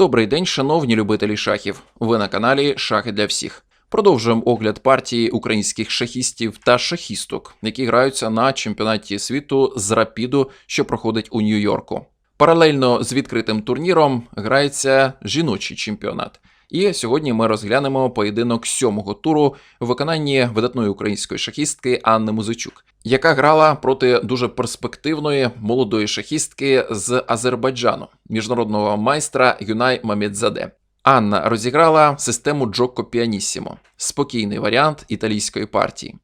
Добрий день, шановні любителі шахів. Ви на каналі Шахи для всіх. Продовжуємо огляд партії українських шахістів та шахісток, які граються на чемпіонаті світу з рапіду, що проходить у Нью-Йорку. Паралельно з відкритим турніром грається жіночий чемпіонат. І сьогодні ми розглянемо поєдинок сьомого туру у виконанні видатної української шахістки Анни Музичук, яка грала проти дуже перспективної молодої шахістки з Азербайджану, міжнародного майстра Юнай Мамедзаде. Анна розіграла систему Джокко Піанісімо, спокійний варіант італійської партії.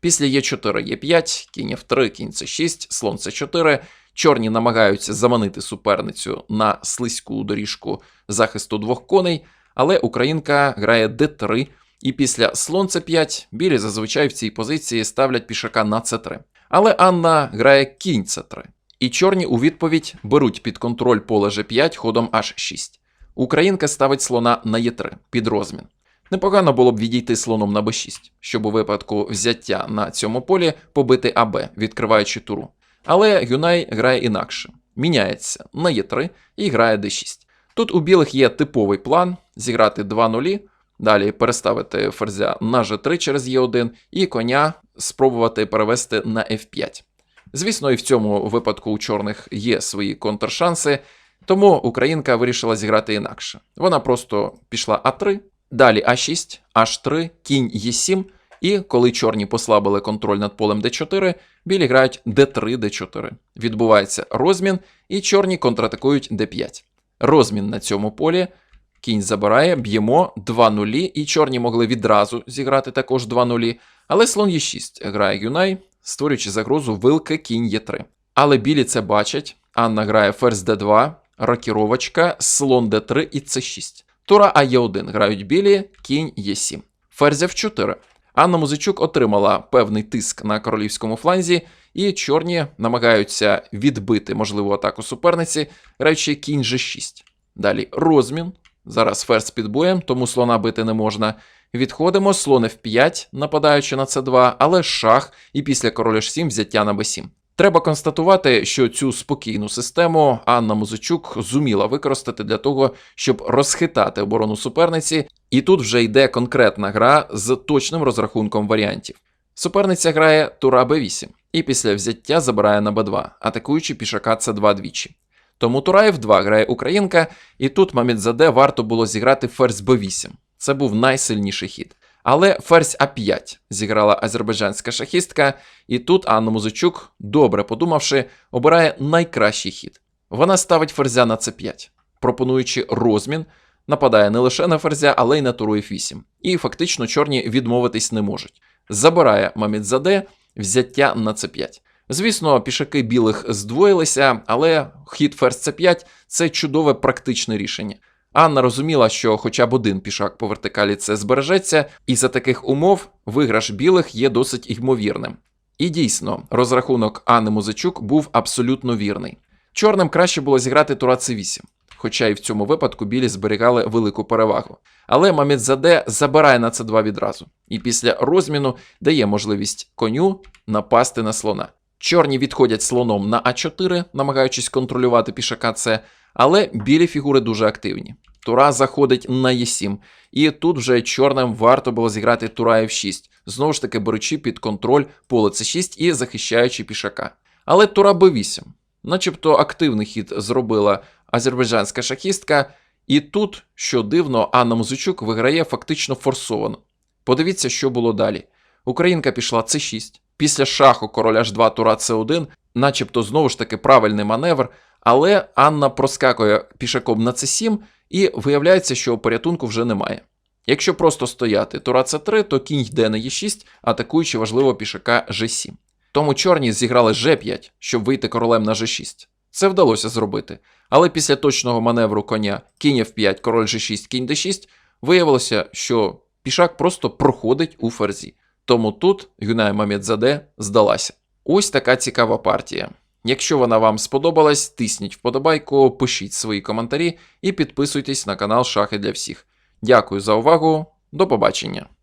Після Е4, Е5, кінь F3, кінь С6, слон С4. Чорні намагаються заманити суперницю на слизьку доріжку захисту двох коней, але українка грає Д3, і після слон С5 білі зазвичай в цій позиції ставлять пішака на С3. Але Анна грає кінь С3. І чорні у відповідь беруть під контроль поле Ж5 ходом H6. Українка ставить слона на Е3 під розмін. Непогано було б відійти слоном на Б6, щоб у випадку взяття на цьому полі побити АБ, відкриваючи туру. Але Юнай грає інакше, міняється на Е3 і грає Д6. Тут у білих є типовий план зіграти 2 нулі, далі переставити ферзя на G3 через Е1 і коня спробувати перевести на F5. Звісно, і в цьому випадку у чорних є свої контршанси, тому українка вирішила зіграти інакше. Вона просто пішла А3, далі А6, H3, кінь Е7, і коли чорні послабили контроль над полем Д4, білі грають Д3, Д4. Відбувається розмін, і чорні контратакують Д5. Розмін на цьому полі. Кінь забирає, б'ємо 2 нулі, і чорні могли відразу зіграти також 2 нулі. Але слон Е6 грає Юнай, створюючи загрозу вилки кінь Е3. Але білі це бачать. Анна грає ферзь Д2, рокіровочка, слон Д3 і С6. Тура АЕ1 грають білі, кінь Е7. Ферзь F4. Анна Музичук отримала певний тиск на королівському фланзі, і чорні намагаються відбити можливу атаку суперниці, граючи кінь G6. Далі розмін. Зараз ферзь під боєм, тому слона бити не можна. Відходимо, слон F5, нападаючи на С2, але шах, і після короля ж 7 взяття на Б7. Треба констатувати, що цю спокійну систему Анна Музичук зуміла використати для того, щоб розхитати оборону суперниці, і тут вже йде конкретна гра з точним розрахунком варіантів. Суперниця грає тура Б8, і після взяття забирає на Б2, атакуючи пішака С2 двічі. Тому тура F2 грає українка, і тут Мамедзаде варто було зіграти ферзь Б8. Це був найсильніший хід. Але ферзь А5 зіграла азербайджанська шахістка, і тут Анна Музичук, добре подумавши, обирає найкращий хід. Вона ставить ферзя на С5, пропонуючи розмін, нападає не лише на ферзя, але й на туру F8. І фактично чорні відмовитись не можуть. Забирає Мамедзаде взяття на С5. Звісно, пішаки білих здвоїлися, але хід ферзь С5 це чудове практичне рішення. Анна розуміла, що хоча б один пішак по вертикалі це збережеться, і за таких умов виграш білих є досить ймовірним. І дійсно, розрахунок Анни Музичук був абсолютно вірний. Чорним краще було зіграти тура С8, хоча і в цьому випадку білі зберігали велику перевагу. Але Мамедзаде забирає на С2 відразу, і після розміну дає можливість коню напасти на слона. Чорні відходять слоном на А4, намагаючись контролювати пішака С, але білі фігури дуже активні. Тура заходить на Е7, і тут вже чорним варто було зіграти Тура F6, знову ж таки беручи під контроль поле С6 і захищаючи пішака. Але Тура Б8, начебто активний хід зробила азербайджанська шахістка, і тут, що дивно, Анна Музичук виграє фактично форсовано. Подивіться, що було далі. Українка пішла С6. Після шаху короля H2 тура С1, начебто знову ж таки правильний маневр, але Анна проскакує пішаком на С7, і виявляється, що порятунку вже немає. Якщо просто стояти тура С3, то кінь йде на Е6, атакуючи важливо пішака G7. Тому чорні зіграли G5, щоб вийти королем на G6. Це вдалося зробити. Але після точного маневру коня кінь F5, король G6, кінь D6, виявилося, що пішак просто проходить у ферзі. Тому тут Юнай Мамедзаде здалася. Ось така цікава партія. Якщо вона вам сподобалась, тисніть вподобайку, пишіть свої коментарі і підписуйтесь на канал Шахи для всіх. Дякую за увагу, до побачення!